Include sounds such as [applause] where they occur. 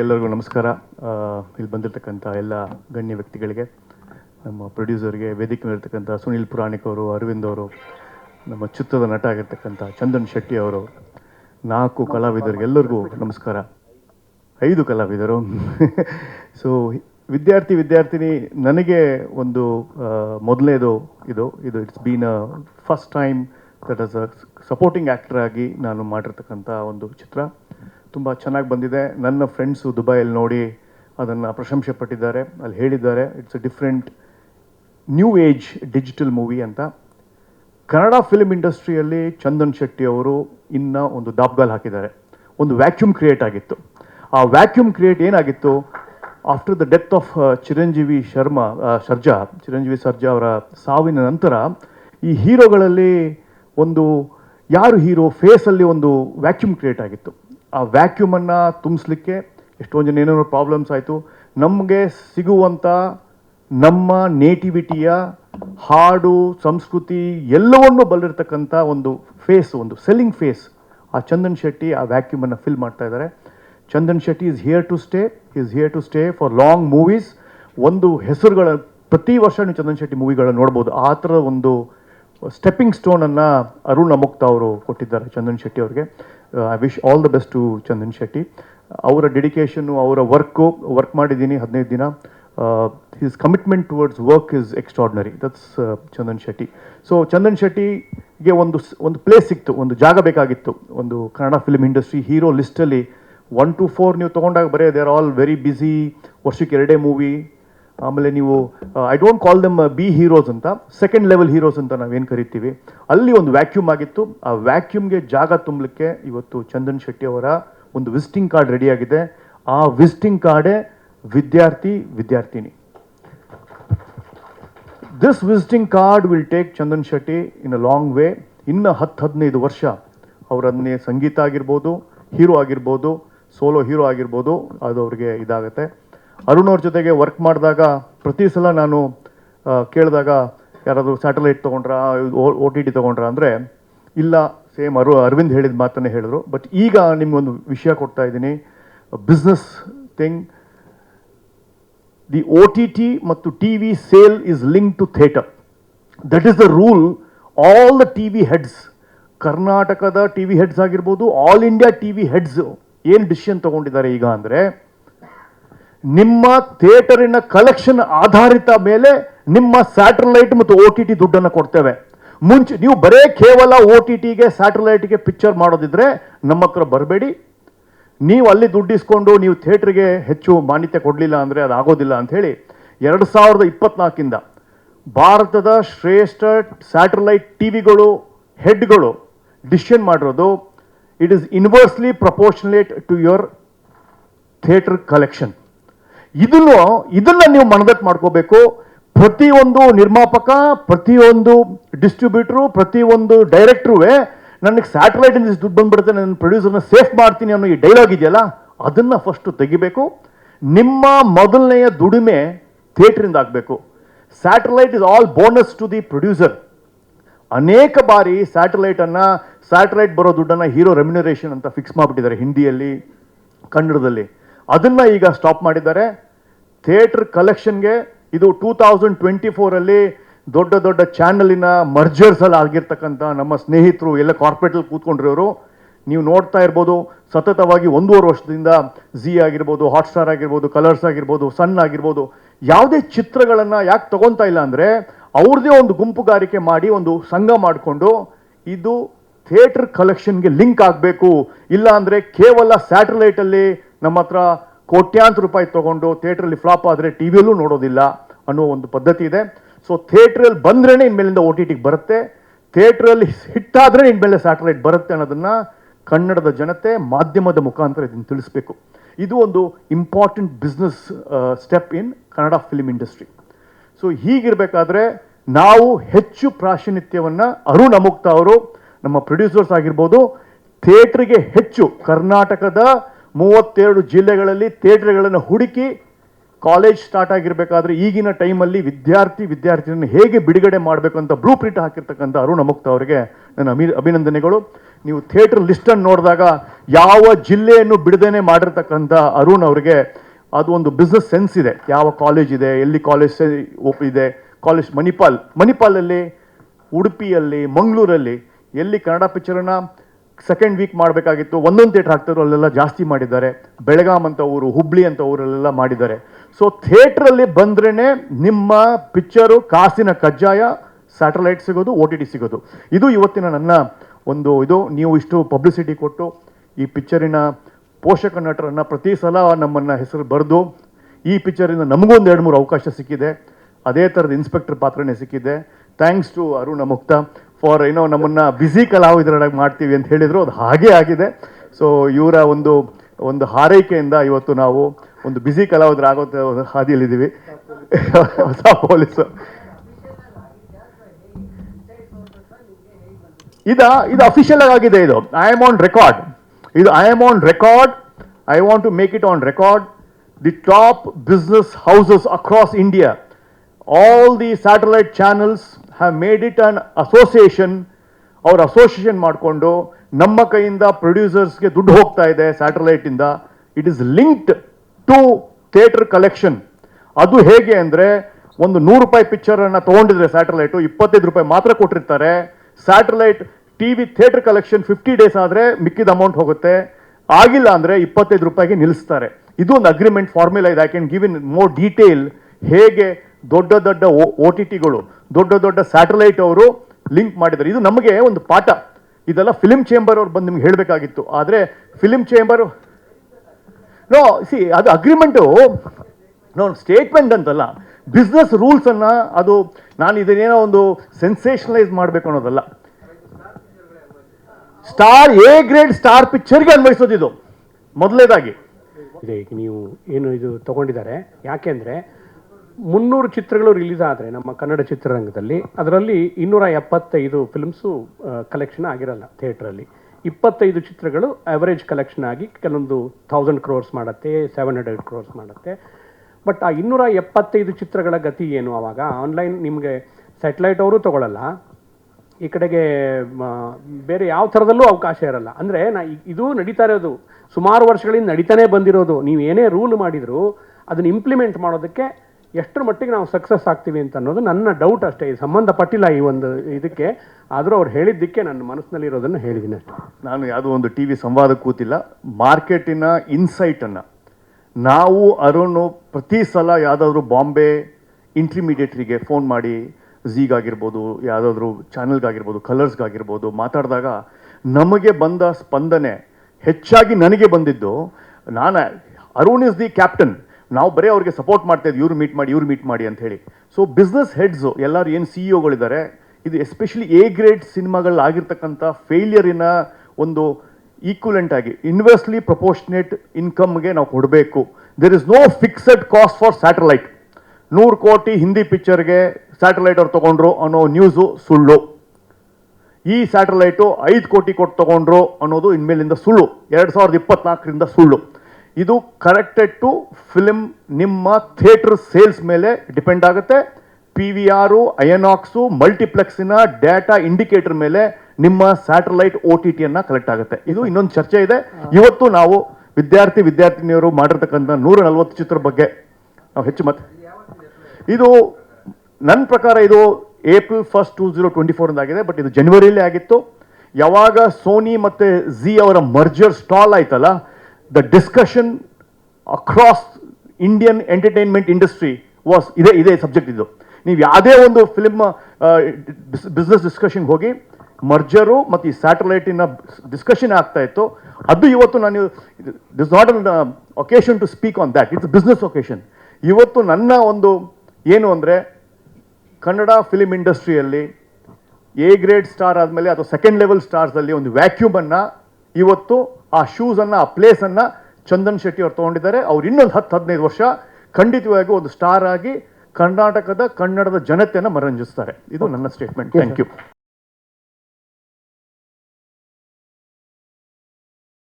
ಎಲ್ಲರಿಗೂ ನಮಸ್ಕಾರ. ಇಲ್ಲಿ ಬಂದಿರತಕ್ಕಂಥ ಎಲ್ಲ ಗಣ್ಯ ವ್ಯಕ್ತಿಗಳಿಗೆ, ನಮ್ಮ ಪ್ರೊಡ್ಯೂಸರ್ಗೆ ವೇದಿಕೆ ಮೇಲಿರ್ತಕ್ಕಂಥ ಸುನಿಲ್ ಪುರಾಣಿಕ್ ಅವರು, ಅರವಿಂದ್ ಅವರು, ನಮ್ಮ ಚಿತ್ರದ ನಟ ಆಗಿರ್ತಕ್ಕಂಥ ಚಂದನ್ ಶೆಟ್ಟಿ ಅವರು, ನಾಲ್ಕು ಕಲಾವಿದರಿಗೆ ಎಲ್ಲರಿಗೂ ನಮಸ್ಕಾರ. ಐದು ಕಲಾವಿದರು. ಸೊ ವಿದ್ಯಾರ್ಥಿ, ವಿದ್ಯಾರ್ಥಿನಿ, ನನಗೆ ಒಂದು ಮೊದಲನೇದು ಇದು ಇದು it's been a first time that as a supporting actor ಆಗಿ ನಾನು ಮಾಡಿರ್ತಕ್ಕಂಥ ಒಂದು ಚಿತ್ರ. ತುಂಬ ಚೆನ್ನಾಗಿ ಬಂದಿದೆ. ನನ್ನ ಫ್ರೆಂಡ್ಸು ದುಬೈಯಲ್ಲಿ ನೋಡಿ ಅದನ್ನು ಪ್ರಶಂಸೆ ಪಟ್ಟಿದ್ದಾರೆ ಅಲ್ಲಿ ಹೇಳಿದ್ದಾರೆ it's a different new age digital movie ಅಂತ. ಕನ್ನಡ ಫಿಲ್ಮ್ ಇಂಡಸ್ಟ್ರಿಯಲ್ಲಿ ಚಂದನ್ ಶೆಟ್ಟಿ ಅವರು ಇನ್ನ ಒಂದು ದಾಬ್ಗಾಲ್ ಹಾಕಿದ್ದಾರೆ. ಒಂದು ವ್ಯಾಕ್ಯೂಮ್ ಕ್ರಿಯೇಟ್ ಆಗಿತ್ತು. ಆ ವ್ಯಾಕ್ಯೂಮ್ ಕ್ರಿಯೇಟ್ ಏನಾಗಿತ್ತು? After the death of Chiranjeevi Sharma Sarja, Chiranjeevi Sarja ಅವರ ಸಾವಿನ ನಂತರ ಈ ಹೀರೋಗಳಲ್ಲಿ ಒಂದು, ಯಾರು ಹೀರೋ ಫೇಸಲ್ಲಿ ಒಂದು ವ್ಯಾಕ್ಯೂಮ್ ಕ್ರಿಯೇಟ್ ಆಗಿತ್ತು. ಆ ವ್ಯಾಕ್ಯೂಮನ್ನು ತುಂಬಿಸ್ಲಿಕ್ಕೆ ಎಷ್ಟೊಂದು ಜನ ಏನೇನೋ ಪ್ರಾಬ್ಲಮ್ಸ್ ಆಯಿತು. ನಮಗೆ ಸಿಗುವಂಥ ನಮ್ಮ ನೇಟಿವಿಟಿಯ ಹಾಡು, ಸಂಸ್ಕೃತಿ ಎಲ್ಲವನ್ನೂ ಬಲ್ಲಿರ್ತಕ್ಕಂಥ ಒಂದು ಫೇಸ್ ಒಂದು ಸೆಲ್ಲಿಂಗ್ ಫೇಸ್ ಆ ಚಂದನ್ ಶೆಟ್ಟಿ ಆ ವ್ಯಾಕ್ಯೂಮನ್ನು ಫಿಲ್ ಮಾಡ್ತಾ ಇದ್ದಾರೆ Chandan Shetty is here to stay is here to stay for long movies ಒಂದು ಹೆಸರುಗಳ, ಪ್ರತಿ ವರ್ಷ ನೀವು ಚಂದನ್ ಶೆಟ್ಟಿ ಮೂವಿಗಳನ್ನ ನೋಡ್ಬೋದು. ಆ ಥರ ಒಂದು ಸ್ಟೆಪ್ಪಿಂಗ್ ಸ್ಟೋನನ್ನು ಅರುಣ್ ಅಮುಕ್ತ ಅವರು ಕೊಟ್ಟಿದ್ದಾರೆ ಚಂದನ್ ಶೆಟ್ಟಿ ಅವರಿಗೆ. I wish all the best to Chandan Shetty ಅವರ ಡೆಡಿಕೇಶನ್ನು ಅವರ ವರ್ಕು ವರ್ಕ್ ಮಾಡಿದ್ದೀನಿ ಹದಿನೈದು ದಿನ. His commitment towards work is extraordinary that's Chandan Shetty so Chandan ಶೆಟ್ಟಿಗೆ ಒಂದು ಒಂದು ಪ್ಲೇಸ್ ಸಿಕ್ತು, ಒಂದು ಜಾಗ ಬೇಕಾಗಿತ್ತು. ಒಂದು ಕನ್ನಡ ಫಿಲ್ಮ್ ಇಂಡಸ್ಟ್ರಿ ಹೀರೋ ಲಿಸ್ಟಲ್ಲಿ ಒನ್ ಟು ಫೋರ್ ನೀವು ತೊಗೊಂಡಾಗ ಬರೀ they are all very busy ವರ್ಷಕ್ಕೆ ಎರಡೇ ಮೂವಿ ಆಮೇಲೆ ನೀವು I don't call them B heroes ಅಂತ. ಸೆಕೆಂಡ್ ಲೆವೆಲ್ ಹೀರೋಸ್ ಅಂತ ನಾವೇನು ಕರಿತೀವಿ? ಅಲ್ಲಿ ಒಂದು ವ್ಯಾಕ್ಯೂಮ್ ಆಗಿತ್ತು. ಆ ವ್ಯಾಕ್ಯೂಮ್ಗೆ ಜಾಗ ತುಂಬಲಿಕ್ಕೆ ಇವತ್ತು ಚಂದನ್ ಶೆಟ್ಟಿ ಅವರ ಒಂದು ವಿಸಿಟಿಂಗ್ ಕಾರ್ಡ್ ರೆಡಿ ಆಗಿದೆ. ಆ ವಿಸಿಟಿಂಗ್ ಕಾರ್ಡೇ ವಿದ್ಯಾರ್ಥಿ, ವಿದ್ಯಾರ್ಥಿನಿ. This visiting card will take Chandan Shetty in a long way ಇನ್ನು ಹತ್ತು ಹದಿನೈದು ವರ್ಷ ಅವರನ್ನೇ ಸಂಗೀತ ಆಗಿರ್ಬೋದು ಹೀರೋ ಆಗಿರ್ಬೋದು ಸೋಲೋ ಹೀರೋ ಆಗಿರ್ಬೋದು, ಅದು ಅವ್ರಿಗೆ ಇದಾಗುತ್ತೆ. ಅರುಣ್ ಅವ್ರ ಜೊತೆಗೆ ವರ್ಕ್ ಮಾಡಿದಾಗ ಪ್ರತಿ ಸಲ ನಾನು ಕೇಳಿದಾಗ ಯಾರಾದರೂ ಸ್ಯಾಟಲೈಟ್ ತೊಗೊಂಡ್ರಾ, ಓ ಟಿ ಟಿ ತೊಗೊಂಡ್ರಾ ಅಂದರೆ, ಇಲ್ಲ ಸೇಮ್ ಅರು, ಅರವಿಂದ್ ಹೇಳಿದ ಮಾತನ್ನೇ ಹೇಳಿದ್ರು. ಬಟ್ ಈಗ ನಿಮಗೊಂದು ವಿಷಯ ಕೊಡ್ತಾ ಇದ್ದೀನಿ. Business thing the O T T ಮತ್ತು T V sale is link to theatre that is the rule all the T V heads ಕರ್ನಾಟಕದ ಟಿ ವಿ ಹೆಡ್ಸ್ ಆಗಿರ್ಬೋದು all India T V heads ಏನು decision ತಗೊಂಡಿದ್ದಾರೆ ಈಗ ಅಂದರೆ ನಿಮ್ಮ ಥಿಯೇಟರಿನ collection ಆಧಾರಿತ ಮೇಲೆ ನಿಮ್ಮ ಸ್ಯಾಟಲೈಟ್ ಮತ್ತು ಒ ಟಿ ಟಿ ದುಡ್ಡನ್ನು ಕೊಡ್ತೇವೆ. ಮುಂಚೆ ನೀವು ಬರೇ ಕೇವಲ ಒ ಟಿ ಟಿಗೆ ಸ್ಯಾಟಲೈಟ್ಗೆ ಪಿಕ್ಚರ್ ಮಾಡೋದಿದ್ರೆ ನಮ್ಮ ಹತ್ರ ಬರಬೇಡಿ. ನೀವು ಅಲ್ಲಿ ದುಡ್ಡು ಇಸ್ಕೊಂಡು ನೀವು ಥಿಯೇಟ್ರಿಗೆ ಹೆಚ್ಚು ಮಾನ್ಯತೆ ಕೊಡಲಿಲ್ಲ ಅಂದರೆ ಅದು ಆಗೋದಿಲ್ಲ ಅಂತ ಹೇಳಿ ಎರಡು ಸಾವಿರದ ಇಪ್ಪತ್ನಾಲ್ಕಿಂದ ಭಾರತದ ಶ್ರೇಷ್ಠ ಸ್ಯಾಟಲೈಟ್ ಟಿ ವಿಗಳು ಹೆಡ್ಗಳು ಡಿಸಿಷನ್ ಮಾಡಿರೋದು. It is inversely proportionate to your theatre collection ಇದನ್ನು, ಇದನ್ನ ನೀವು ಮನದಟ್ಟು ಮಾಡ್ಕೋಬೇಕು. ಪ್ರತಿಯೊಂದು ನಿರ್ಮಾಪಕ, ಪ್ರತಿಯೊಂದು ಡಿಸ್ಟ್ರಿಬ್ಯೂಟ್ರು ಪ್ರತಿಯೊಂದು ಡೈರೆಕ್ಟ್ರೂ ನನಗೆ ಸ್ಯಾಟಲೈಟ್ ಇಂದ ದುಡ್ಡು ಬಂದ್ಬಿಡುತ್ತೆ, ನನ್ನ ಪ್ರೊಡ್ಯೂಸರ್ನ ಸೇಫ್ ಮಾಡ್ತೀನಿ ಅನ್ನೋ ಈ ಡೈಲಾಗ್ ಇದೆಯಲ್ಲ, ಅದನ್ನ ಫಸ್ಟ್ ತೆಗಿಬೇಕು. ನಿಮ್ಮ ಮೊದಲನೆಯ ದುಡಿಮೆ ಥಿಯೇಟ್ರಿಂದ ಆಗಬೇಕು. Satellite is all bonus to the producer ಅನೇಕ ಬಾರಿ ಸ್ಯಾಟಲೈಟನ್ನು ಸ್ಯಾಟಲೈಟ್ ಬರೋ ದುಡ್ಡನ್ನು ಹೀರೋ ರೆಮ್ಯುನರೇಷನ್ ಅಂತ ಫಿಕ್ಸ್ ಮಾಡಿಬಿಟ್ಟಿದ್ದಾರೆ ಹಿಂದಿಯಲ್ಲಿ, ಕನ್ನಡದಲ್ಲಿ. ಅದನ್ನು ಈಗ ಸ್ಟಾಪ್ ಮಾಡಿದ್ದಾರೆ. ಥಿಯೇಟರ್ ಕಲೆಕ್ಷನ್ಗೆ ಇದು ಟೂ ತೌಸಂಡ್ ಟ್ವೆಂಟಿ ಫೋರಲ್ಲಿ ದೊಡ್ಡ ದೊಡ್ಡ ಚಾನಲಿನ ಮರ್ಜರ್ಸಲ್ಲಿ ಆಗಿರ್ತಕ್ಕಂಥ ನಮ್ಮ ಸ್ನೇಹಿತರು, ಎಲ್ಲ ಕಾರ್ಪೊರೇಟಲ್ಲಿ ಕೂತ್ಕೊಂಡಿರೋರು. ನೀವು ನೋಡ್ತಾ ಇರ್ಬೋದು, ಸತತವಾಗಿ ಒಂದೂವರೆ ವರ್ಷದಿಂದ ಝಿ ಆಗಿರ್ಬೋದು ಹಾಟ್ಸ್ಟಾರ್ ಆಗಿರ್ಬೋದು ಕಲರ್ಸ್ ಆಗಿರ್ಬೋದು ಸನ್ ಆಗಿರ್ಬೋದು, ಯಾವುದೇ ಚಿತ್ರಗಳನ್ನು ಯಾಕೆ ತಗೊತಾ ಇಲ್ಲ ಅಂದರೆ ಅವ್ರದ್ದೇ ಒಂದು ಗುಂಪುಗಾರಿಕೆ ಮಾಡಿ ಒಂದು ಸಂಘ ಮಾಡಿಕೊಂಡು ಇದು ಥಿಯೇಟರ್ ಕಲೆಕ್ಷನ್ಗೆ ಲಿಂಕ್ ಆಗಬೇಕು. ಇಲ್ಲ ಅಂದರೆ ಕೇವಲ ಸ್ಯಾಟಲೈಟಲ್ಲಿ ನಮ್ಮ ಹತ್ರ ಕೋಟ್ಯಾಂತರ ರೂಪಾಯಿ ತಗೊಂಡು ಥಿಯೇಟ್ರಲ್ಲಿ ಫ್ಲಾಪ್ ಆದರೆ ಟಿ ವಿಯಲ್ಲೂ ನೋಡೋದಿಲ್ಲ ಅನ್ನೋ ಒಂದು ಪದ್ಧತಿ ಇದೆ. ಸೊ ಥಿಯೇಟ್ರಲ್ಲಿ ಬಂದ್ರೇ ಇನ್ಮೇಲಿಂದ ಒ ಟಿ ಟಿಗೆ ಬರುತ್ತೆ. ಥಿಯೇಟ್ರಲ್ಲಿ ಹಿಟ್ ಆದರೆ ಇನ್ಮೇಲೆ ಸ್ಯಾಟಲೈಟ್ ಬರುತ್ತೆ ಅನ್ನೋದನ್ನು ಕನ್ನಡದ ಜನತೆ ಮಾಧ್ಯಮದ ಮುಖಾಂತರ ಇದನ್ನು ತಿಳಿಸ್ಬೇಕು. ಇದು ಒಂದು important business step in Kannada film industry so ಹೀಗಿರಬೇಕಾದ್ರೆ ನಾವು ಹೆಚ್ಚು ಪ್ರಾಶಿನಿತ್ಯವನ್ನು ಅರುಣ್ ಅಮುಕ್ತ ಅವರು ನಮ್ಮ ಪ್ರೊಡ್ಯೂಸರ್ಸ್ ಆಗಿರ್ಬೋದು, ಥಿಯೇಟ್ರಿಗೆ ಹೆಚ್ಚು ಕರ್ನಾಟಕದ ಮೂವತ್ತೆರಡು ಜಿಲ್ಲೆಗಳಲ್ಲಿ ಥಿಯೇಟ್ರ್ಗಳನ್ನು ಹುಡುಕಿ ಕಾಲೇಜ್ ಸ್ಟಾರ್ಟ್ ಆಗಿರಬೇಕಾದ್ರೆ ಈಗಿನ ಟೈಮಲ್ಲಿ ವಿದ್ಯಾರ್ಥಿ ವಿದ್ಯಾರ್ಥಿಯನ್ನು ಹೇಗೆ ಬಿಡುಗಡೆ ಮಾಡಬೇಕು ಅಂತ ಬ್ಲೂ ಪ್ರಿಂಟ್ ಹಾಕಿರ್ತಕ್ಕಂಥ ಅರುಣ ಮುಕ್ತ ಅವರಿಗೆ ನನ್ನ ಅಮಿ, ಅಭಿನಂದನೆಗಳು. ನೀವು ಥಿಯೇಟರ್ ಲಿಸ್ಟನ್ನು ನೋಡಿದಾಗ ಯಾವ ಜಿಲ್ಲೆಯನ್ನು ಬಿಡದೇನೆ ಮಾಡಿರ್ತಕ್ಕಂಥ ಅರುಣ್ ಅವರಿಗೆ ಅದು ಒಂದು ಬಿಸ್ನೆಸ್ ಸೆನ್ಸ್ ಇದೆ. ಯಾವ ಕಾಲೇಜ್ ಇದೆ, ಎಲ್ಲಿ ಕಾಲೇಜ್ ಇದೆ, ಕಾಲೇಜ್ ಮಣಿಪಾಲ್, ಮಣಿಪಾಲಲ್ಲಿ, ಉಡುಪಿಯಲ್ಲಿ, ಮಂಗಳೂರಲ್ಲಿ ಎಲ್ಲಿ ಕನ್ನಡ ಪಿಕ್ಚರನ್ನ ಸೆಕೆಂಡ್ ವೀಕ್ ಮಾಡಬೇಕಾಗಿತ್ತು, ಒಂದೊಂದು ಥಿಯೇಟರ್ ಹಾಕ್ತಾರೋ ಅಲ್ಲೆಲ್ಲ ಜಾಸ್ತಿ ಮಾಡಿದ್ದಾರೆ. ಬೆಳಗಾಂ ಅಂತ ಊರು, ಹುಬ್ಳಿ ಅಂತ ಊರಲ್ಲೆಲ್ಲ ಮಾಡಿದ್ದಾರೆ. ಸೊ ಥಿಯೇಟ್ರಲ್ಲಿ ಬಂದ್ರೇ ನಿಮ್ಮ ಪಿಕ್ಚರು ಕಾಸಿನ ಕಜ್ಜಾಯ ಸ್ಯಾಟಲೈಟ್ ಸಿಗೋದು ಒ ಟಿ ಟಿ ಸಿಗೋದು. ಇದು ಇವತ್ತಿನ ನನ್ನ ಒಂದು ಇದು. ನೀವು ಇಷ್ಟು ಪಬ್ಲಿಸಿಟಿ ಕೊಟ್ಟು ಈ ಪಿಕ್ಚರಿನ ಪೋಷಕ ನಟರನ್ನು ಪ್ರತಿ ಸಲ ನಮ್ಮನ್ನು ಹೆಸರು ಬರೆದು, ಈ ಪಿಕ್ಚರಿಂದ ನಮಗೂ ಒಂದು ಎರಡು ಮೂರು ಅವಕಾಶ ಸಿಕ್ಕಿದೆ. ಅದೇ ಥರದ ಇನ್ಸ್ಪೆಕ್ಟರ್ ಪಾತ್ರನೇ ಸಿಕ್ಕಿದೆ. ಥ್ಯಾಂಕ್ಸ್ ಟು ಅರುಣ ಮುಕ್ತ. ಫಾರ್ ಏನೋ ನಮ್ಮನ್ನು ಬ್ಯುಸಿ ಕಲಾವಿದರಾಗಿ ಮಾಡ್ತೀವಿ ಅಂತ ಹೇಳಿದರು, ಅದು ಹಾಗೇ ಆಗಿದೆ. ಸೊ ಇವರ ಒಂದು ಒಂದು ಹಾರೈಕೆಯಿಂದ ಇವತ್ತು ನಾವು ಒಂದು ಬ್ಯುಸಿ ಕಲಾವಿದರಾಗೋ ಹಾದಿಯಲ್ಲಿದ್ದೀವಿ. [laughs] ಹೊಸ ಪೊಲೀಸು ಇದ, ಇದು ಅಫಿಷಿಯಲ್ ಆಗಿದೆ ಇದು. ಐ ಆಮ್ ಆನ್ ರೆಕಾರ್ಡ್ ಇದು I am on record I want to make it on record the top business houses across India all the satellite channels have made it an association ಅವ್ರ association ಮಾಡಿಕೊಂಡು ನಮ್ಮ ಕೈಯಿಂದ ಪ್ರೊಡ್ಯೂಸರ್ಸ್ಗೆ ದುಡ್ಡು ಹೋಗ್ತಾ ಇದೆ ಸ್ಯಾಟಲೈಟಿಂದ it is linked to theatre collection ಅದು ಹೇಗೆ ಅಂದರೆ ಒಂದು ನೂರು ರೂಪಾಯಿ ಪಿಕ್ಚರನ್ನು ತೊಗೊಂಡಿದ್ರೆ ಸ್ಯಾಟಲೈಟು ಇಪ್ಪತ್ತೈದು ರೂಪಾಯಿ ಮಾತ್ರ ಕೊಟ್ಟಿರ್ತಾರೆ. Satellite T V theatre collection fifty days ಆದರೆ ಮಿಕ್ಕಿದ ಅಮೌಂಟ್ ಹೋಗುತ್ತೆ. ಆಗಿಲ್ಲ ಅಂದರೆ ಇಪ್ಪತ್ತೈದು ರೂಪಾಯಿಗೆ ನಿಲ್ಲಿಸ್ತಾರೆ. ಇದು ಒಂದು ಅಗ್ರಿಮೆಂಟ್ ಫಾರ್ಮುಲಾ ಇದೆ. I can give in more detail ಹೇಗೆ ದೊಡ್ಡ ದೊಡ್ಡ ಓ ಟಿ ಟಿಗಳು ದೊಡ್ಡ ದೊಡ್ಡ ಸ್ಯಾಟಲೈಟ್ ಅವರು ಲಿಂಕ್ ಮಾಡಿದ್ದಾರೆ. ಇದು ನಮಗೆ ಒಂದು ಪಾಠ. ಇದೆಲ್ಲ ಫಿಲಿಮ್ ಚೇಂಬರ್ ಅವ್ರು ಬಂದು ನಿಮ್ಗೆ ಹೇಳಬೇಕಾಗಿತ್ತು. ಆದರೆ ಫಿಲಿಮ್ ಚೇಂಬರ್ ನೋ ಸಿ ಅದು ಅಗ್ರಿಮೆಂಟು ನೋ ಸ್ಟೇಟ್ಮೆಂಟ್ ಅಂತಲ್ಲ. ಬಿಸ್ನೆಸ್ ರೂಲ್ಸನ್ನು ಅದು ನಾನು ಇದನ್ನೇನೋ ಒಂದು ಸೆನ್ಸೇಷನಲೈಸ್ ಮಾಡಬೇಕು ಅನ್ನೋದಲ್ಲ. ಸ್ಟಾರ್ ಎ ಗ್ರೇಡ್ ಸ್ಟಾರ್ ಪಿಕ್ಚರ್ಗೆ ಅನ್ವಯಿಸೋದಿದು. ಇದೆ, ಈಗ ನೀವು ಏನು ಇದು ತಗೊಂಡಿದ್ದಾರೆ ಯಾಕೆಂದರೆ ಮುನ್ನೂರು ಚಿತ್ರಗಳು ರಿಲೀಸ್ ಆದರೆ ನಮ್ಮ ಕನ್ನಡ ಚಿತ್ರರಂಗದಲ್ಲಿ, ಅದರಲ್ಲಿ ಇನ್ನೂರ ಎಪ್ಪತ್ತೈದು ಫಿಲ್ಮ್ಸು ಕಲೆಕ್ಷನ್ ಆಗಿರಲ್ಲ ಥಿಯೇಟ್ರಲ್ಲಿ. ಇಪ್ಪತ್ತೈದು ಚಿತ್ರಗಳು ಆವರೇಜ್ ಕಲೆಕ್ಷನ್ ಆಗಿ ಕೆಲವೊಂದು ಥೌಸಂಡ್ ಕ್ರೋರ್ಸ್ ಮಾಡುತ್ತೆ ಸೆವೆನ್ ಹಂಡ್ರೆಡ್ ಕ್ರೋರ್ಸ್ ಮಾಡುತ್ತೆ. ಬಟ್ ಆ ಇನ್ನೂರ ಎಪ್ಪತ್ತೈದು ಚಿತ್ರಗಳ ಗತಿ ಏನು ಆವಾಗ ಆನ್ಲೈನ್ ನಿಮಗೆ ಸ್ಯಾಟಲೈಟ್ ಅವರು ತಗೊಳ್ಳಲ್ಲ ಈ ಕಡೆಗೆ ಬೇರೆ ಯಾವ ಥರದಲ್ಲೂ ಅವಕಾಶ ಇರಲ್ಲ. ಅಂದರೆ ನಾ ಇದು ನಡೀತಾ ಇರೋದು. ಸುಮಾರು ವರ್ಷಗಳಿಂದ ನಡೀತಾನೆ ಬಂದಿರೋದು. ನೀವು ಏನೇ ರೂಲ್ ಮಾಡಿದರೂ, ಅದನ್ನು ಇಂಪ್ಲಿಮೆಂಟ್ ಮಾಡೋದಕ್ಕೆ ಎಷ್ಟರ ಮಟ್ಟಿಗೆ ನಾವು ಸಕ್ಸಸ್ ಆಗ್ತೀವಿ ಅಂತ ಅನ್ನೋದು ನನ್ನ ಡೌಟ್ ಅಷ್ಟೇ. ಇದು ಸಂಬಂಧಪಟ್ಟಿಲ್ಲ ಈ ಒಂದು ಇದಕ್ಕೆ. ಆದರೂ ಅವ್ರು ಹೇಳಿದ್ದಕ್ಕೆ ನನ್ನ ಮನಸ್ಸಿನಲ್ಲಿ ಇರೋದನ್ನು ಹೇಳಿದ್ದೀನಿ ಅಷ್ಟೇ. ನಾನು ಯಾವುದೋ ಒಂದು ಟಿ ವಿ ಸಂವಾದ ಕೂತಿಲ್ಲ. ಮಾರ್ಕೆಟಿನ ಇನ್ಸೈಟನ್ನು ನಾವು ಅರುಣ್ ಪ್ರತಿ ಸಲ ಯಾವುದಾದ್ರೂ ಬಾಂಬೆ ಇಂಟ್ರಿಮಿಡಿಯೇಟ್ರಿಗೆ ಫೋನ್ ಮಾಡಿ ಝೀಗಾಗಿರ್ಬೋದು ಯಾವುದಾದ್ರೂ ಚಾನಲ್ಗಾಗಿರ್ಬೋದು ಕಲರ್ಸ್ಗಾಗಿರ್ಬೋದು ಮಾತಾಡಿದಾಗ ನಮಗೆ ಬಂದ ಸ್ಪಂದನೆ ಹೆಚ್ಚಾಗಿ ನನಗೆ ಬಂದಿದ್ದು, ನಾನು ಅರುಣ್ ಇಸ್ ದಿ ಕ್ಯಾಪ್ಟನ್ ನಾವು ಬರೀ ಅವ್ರಿಗೆ ಸಪೋರ್ಟ್ ಮಾಡ್ತಾ ಇದ್ವಿ ಇವ್ರು ಮೀಟ್ ಮಾಡಿ, ಇವ್ರು ಮೀಟ್ ಮಾಡಿ ಅಂತ ಹೇಳಿ. ಸೊ ಬಿಸ್ನೆಸ್ ಹೆಡ್ಸು ಎಲ್ಲರೂ ಏನು ಸಿ ಇಒಗಳಿದ್ದಾರೆ ಇದು ಎಸ್ಪೆಷಲಿ ಎ ಗ್ರೇಡ್ ಸಿನಿಮಾಗಳಾಗಿರ್ತಕ್ಕಂಥ ಫೇಲಿಯರಿನ ಒಂದು ಈಕ್ವಲೆಂಟ್ ಆಗಿ ಇನ್ವೆಸ್ಟ್ಲಿ ಪ್ರಪೋರ್ಷನೇಟ್ ಇನ್ಕಮ್ಗೆ ನಾವು ಕೊಡಬೇಕು. There is no fixed cost for satellite ನೂರು ಕೋಟಿ ಹಿಂದಿ ಪಿಕ್ಚರ್ಗೆ ಸ್ಯಾಟಲೈಟ್ ಅವ್ರು ತಗೊಂಡ್ರು ಅನ್ನೋ ನ್ಯೂಸು ಸುಳ್ಳು. ಈ ಸ್ಯಾಟಲೈಟು ಐದು ಕೋಟಿ ಕೊಟ್ಟು ತೊಗೊಂಡ್ರು ಅನ್ನೋದು ಇನ್ಮೇಲಿಂದ ಸುಳ್ಳು. ಎರಡು ಸಾವಿರದ ಇಪ್ಪತ್ನಾಲ್ಕರಿಂದ ಸುಳ್ಳು. ಇದು ಕರೆಕ್ಟೆಡ್ ಟು ಫಿಲ್ಮ್ ನಿಮ್ಮ ಥಿಯೇಟರ್ ಸೇಲ್ಸ್ ಮೇಲೆ ಡಿಪೆಂಡ್ ಆಗುತ್ತೆ. ಪಿ ವಿ ಆರು ಅಯನಾಕ್ಸು ಮಲ್ಟಿಪ್ಲೆಕ್ಸಿನ ಡೇಟಾ ಇಂಡಿಕೇಟರ್ ಮೇಲೆ ನಿಮ್ಮ ಸ್ಯಾಟಲೈಟ್ ಒ ಟಿ ಟಿಯನ್ನು ಕಲೆಕ್ಟ್ ಆಗುತ್ತೆ. ಇದು ಇನ್ನೊಂದು ಚರ್ಚೆ ಇದೆ. ಇವತ್ತು ನಾವು ವಿದ್ಯಾರ್ಥಿ ವಿದ್ಯಾರ್ಥಿನಿಯರು ಮಾಡಿರ್ತಕ್ಕಂಥ ನೂರ ನಲವತ್ತು ಚಿತ್ರ ಬಗ್ಗೆ ನಾವು ಹೆಚ್ಚು ಮತ್ತೆ ಇದು ನನ್ನ ಪ್ರಕಾರ ಇದು April first two zero twenty four ಆಗಿದೆ ಬಟ್ ಇದು ಜನವರಿಯಲ್ಲೇ ಆಗಿತ್ತು. ಯಾವಾಗ ಸೋನಿ ಮತ್ತು ಝಿ ಅವರ ಮರ್ಜರ್ ಸ್ಟಾಲ್ ಆಯ್ತಲ್ಲ the discussion across Indian entertainment industry was ಇದೇ ಇದೇ ಸಬ್ಜೆಕ್ಟ್ ಇದು. ನೀವು ಯಾವುದೇ ಒಂದು ಫಿಲ್ಮ್ ಬಿಸ್ನೆಸ್ ಡಿಸ್ಕಷನ್ಗೆ ಹೋಗಿ ಮರ್ಜರು ಮತ್ತು ಈ ಸ್ಯಾಟಲೈಟಿನ ಡಿಸ್ಕಷನ್ ಆಗ್ತಾ ಇತ್ತು. ಅದು ಇವತ್ತು ನಾನು this not an occasion to speak on that it's business occasion ಇವತ್ತು ನನ್ನ ಒಂದು ಏನು ಅಂದರೆ, ಕನ್ನಡ ಫಿಲಿಮ್ ಇಂಡಸ್ಟ್ರಿಯಲ್ಲಿ ಎ ಗ್ರೇಡ್ ಸ್ಟಾರ್ ಆದಮೇಲೆ ಅಥವಾ ಸೆಕೆಂಡ್ ಲೆವೆಲ್ ಸ್ಟಾರ್ಸಲ್ಲಿ ಒಂದು ವ್ಯಾಕ್ಯೂಮನ್ನು ಇವತ್ತು ಆ ಶೂಸನ್ನು ಆ ಪ್ಲೇಸನ್ನು ಚಂದನ್ ಶೆಟ್ಟಿ ಅವ್ರು ತೊಗೊಂಡಿದ್ದಾರೆ. ಅವ್ರು ಇನ್ನೊಂದು ಹತ್ತು ಹದಿನೈದು ವರ್ಷ ಖಂಡಿತವಾಗಿ ಒಂದು ಸ್ಟಾರ್ ಆಗಿ ಕರ್ನಾಟಕದ ಕನ್ನಡದ ಜನತೆಯನ್ನು ಮನರಂಜಿಸ್ತಾರೆ ಇದು ನನ್ನ ಸ್ಟೇಟ್ಮೆಂಟ್ ಥ್ಯಾಂಕ್ ಯು